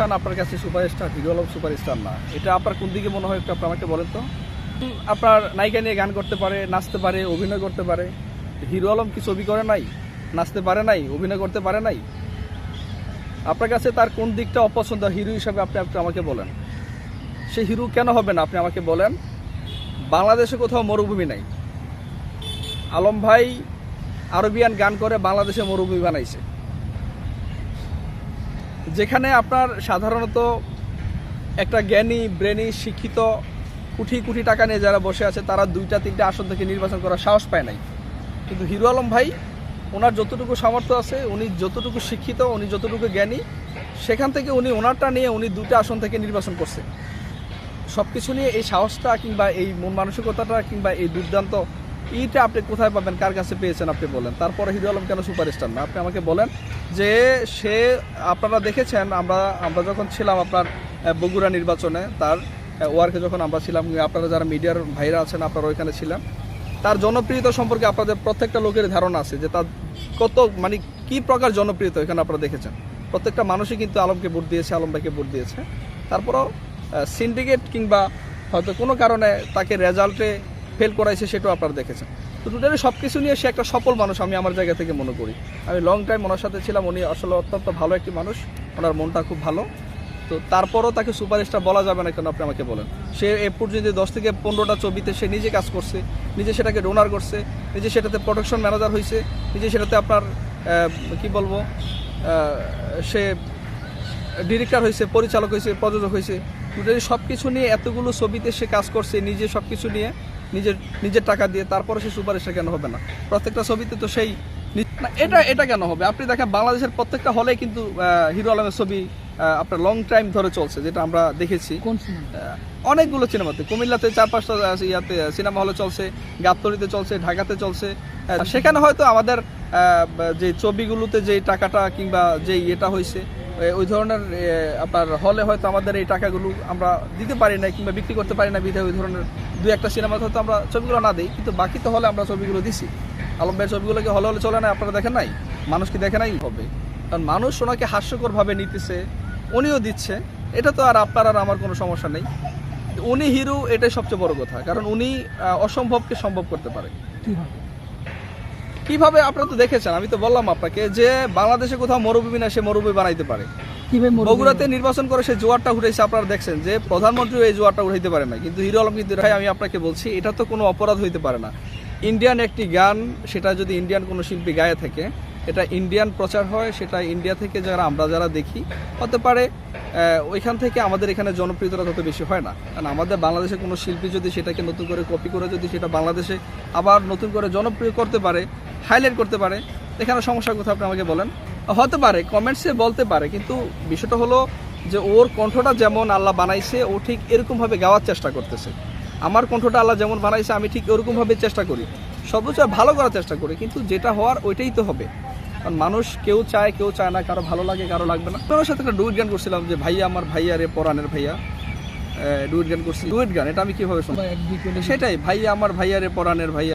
খান আপনার কাছে superstar, hero Alam superstar না। এটা আপনার কোন দিকে মনে হয় একটু আপনি আমাকে বলেন তো? আপনার নায়িকা নিয়ে গান করতে পারে, নাচতে পারে, অভিনয় করতে পারে। হিরো আলম কি ছবি করে নাই? নাচতে পারে নাই? অভিনয় করতে পারে নাই? আপনার কাছে তার কোন দিকটা অপছন্দ? হিরো হিসাবে আপনি একটু আমাকে বলেন। সে হিরো কেন হবে না, আপনি আমাকে বলেন। বাংলাদেশে কোথাও মরুভূমি নাই। আলম ভাই আরবিয়ান গান করে, বাংলাদেশে মরুভূমি বানাইছে। যেখানে আপনার সাধারণত একটা জ্ঞানী, ব্রেনি, শিক্ষিত কোটি কোটি টাকা নিয়ে যারা বসে আছে, তারা দুইটা, তিনটা আসন থেকে নির্বাচন করার সাহস পায় নাই। কিন্তু হিরো আলম ভাই, ওনার যতটুকু সামর্থ্য আছে, উনি যতটুকু শিক্ষিত, উনি যতটুকু জ্ঞানী, সেখান থেকে উনি ওনারটা নিয়ে উনি দুটা আসন থেকে নির্বাচন করছে। সব কিছু নিয়ে এই সাহসটা কিংবা এই মন মানসিকতাটা কিংবা এই দুর্দান্ত এইটা আপনি কোথায় পাবেন? কার কাছে পেয়েছেন আপনি বলেন? তারপরে হিরো আলম কেন সুপারস্টার না? আপনি আমাকে বলেন যে সে, আপনারা দেখেছেন, আমরা আমরা যখন ছিলাম আপনার বগুড়া নির্বাচনে, তার ওয়ার্কে যখন আমরা ছিলাম, আপনারা যারা মিডিয়ার ভাইরা আছেন, আপনারা ওইখানে ছিলেন, তার জনপ্রিয়তা সম্পর্কে আপনাদের প্রত্যেকটা লোকের ধারণা আছে যে তার কত মানে কি প্রকার জনপ্রিয়তা এখানে আপনারা দেখেছেন? প্রত্যেকটা মানুষই কিন্তু আলমকে ভোট দিয়েছে আলম ভাইকে ভোট দিয়েছে। তারপরও সিন্ডিকেট কিংবা হয়তো কোনো কারণে তাকে রেজাল্টে ফেল করাইছে সেটাও আপনারা দেখেছেন। তো টোটালি সব কিছু নিয়ে সে একটা সফল মানুষ আমি আমার জায়গা থেকে মনে করি। আমি লং টাইম ওনার সাথে ছিলাম, উনি আসলে অত্যন্ত ভালো একটি মানুষ, ওনার মনটা খুব ভালো। তো তারপরও তাকে সুপারস্টার বলা যাবে না কেন, আপনি আমাকে বলেন। সে এ পর্যন্ত দশ থেকে পনেরোটা ছবিতে সে নিজে কাজ করছে, নিজে সেটাকে ডোনার করছে, নিজে সেটাতে প্রোডাকশন ম্যানেজার হয়েছে নিজে সেটাতে আপনার কি বলব সে ডিরেক্টর হয়েছে পরিচালক হয়েছে প্রযোজক হয়েছে সব কিছু নিয়ে এতগুলো ছবিতে সে কাজ করছে, নিজে সব কিছু নিয়ে। নিজের নিজের টাকা দিয়ে তারপরে সে সুপারস্টার কেন হবে না? প্রত্যেকটা ছবিতে তো সেই নি- এটা এটা কেন হবে? আপনি দেখেন বাংলাদেশের প্রত্যেকটা হলে কিন্তু হিরো আলমের ছবি আপনার লং টাইম ধরে চলছে যেটা আমরা দেখেছি। অনেকগুলো সিনেমাতে কুমিল্লাতে চার পাঁচটা ইয়াতে সিনেমা হলে চলছে গাবতলিতে চলছে ঢাকাতে চলছে। সেখানে হয়তো আমাদের যে ছবিগুলোতে যে টাকাটা কিংবা যে ইয়েটা হয়েছে ওই ধরনের আপনার হলে হয়তো আমাদের এই টাকাগুলো আমরা দিতে পারি না কিংবা বিক্রি করতে পারি না বিধায় ওই ধরনের দু একটা সিনেমাতে হয়তো আমরা ছবিগুলো না দিই কিন্তু বাকি তো হলে আমরা ছবিগুলো দিছি। আলম ভাইয়ের ছবিগুলোকে হলে হলে চলে না? আপনারা দেখেন নাই? মানুষ কি দেখে নাই? হবে। কারণ মানুষ ওনাকে হাস্যকরভাবে নিতেছে উনিও দিচ্ছে। এটা তো আর আপনার আর আমার কোনো সমস্যা নেই। উনি হিরো এটাই সবচেয়ে বড় কথা। কারণ উনি অসম্ভবকে সম্ভব করতে পারে। কীভাবে? আপনারা তো দেখেছেন আমি তো বললাম আপনাকে যে বাংলাদেশে কোথাও মরুভূমি না সে মরুভূমি বানাইতে পারে? বগুড়াতে নির্বাচন করে সে জোয়ারটা উঠেছে আপনারা দেখছেন যে প্রধানমন্ত্রী এই জোয়ারটা উঠাইতে পারে না কিন্তু হিরো আলম কিন্তু আমি আপনাকে বলছি, এটা তো কোনো অপরাধ হইতে পারে না। ইন্ডিয়ান একটি গান, সেটা যদি ইন্ডিয়ান কোনো শিল্পী গায়ে থাকে, এটা ইন্ডিয়ান প্রচার হয়, সেটা ইন্ডিয়া থেকে যারা, আমরা যারা দেখি, হতে পারে ওইখান থেকে আমাদের এখানে জনপ্রিয়তা তত বেশি হয় না। কারণ আমাদের বাংলাদেশে কোনো শিল্পী যদি সেটাকে নতুন করে কপি করে, যদি সেটা বাংলাদেশে আবার নতুন করে জনপ্রিয় করতে পারে হাইলাইট করতে পারে এখানে সমস্যার কথা আপনি আমাকে বলেন। হতে পারে কমেন্টসে বলতে পারে কিন্তু বিষয়টা হলো যে ওর কণ্ঠটা যেমন আল্লাহ বানাইছে ও ঠিক এরকমভাবে গাওয়ার চেষ্টা করতেছে। আমার কণ্ঠটা আল্লাহ যেমন বানাইছে আমি ঠিক ওরকমভাবে চেষ্টা করি। সর্বোচ্চ ভালো করার চেষ্টা করি কিন্তু যেটা হওয়ার ওইটাই তো হবে। কারণ মানুষ কেউ চায় কেউ চায় না কারও ভালো লাগে কারও লাগবে না। তোর সাথে একটা ডুইট গান করছিলাম যে ভাইয়া আমার ভাইয়া রে পরাণের ভাইয়া। ডুইট গান করছি। ডুইট গান এটা আমি কীভাবে শুনব? সেটাই ভাইয়া আমার ভাইয়া রে পরাণের ভাইয়া।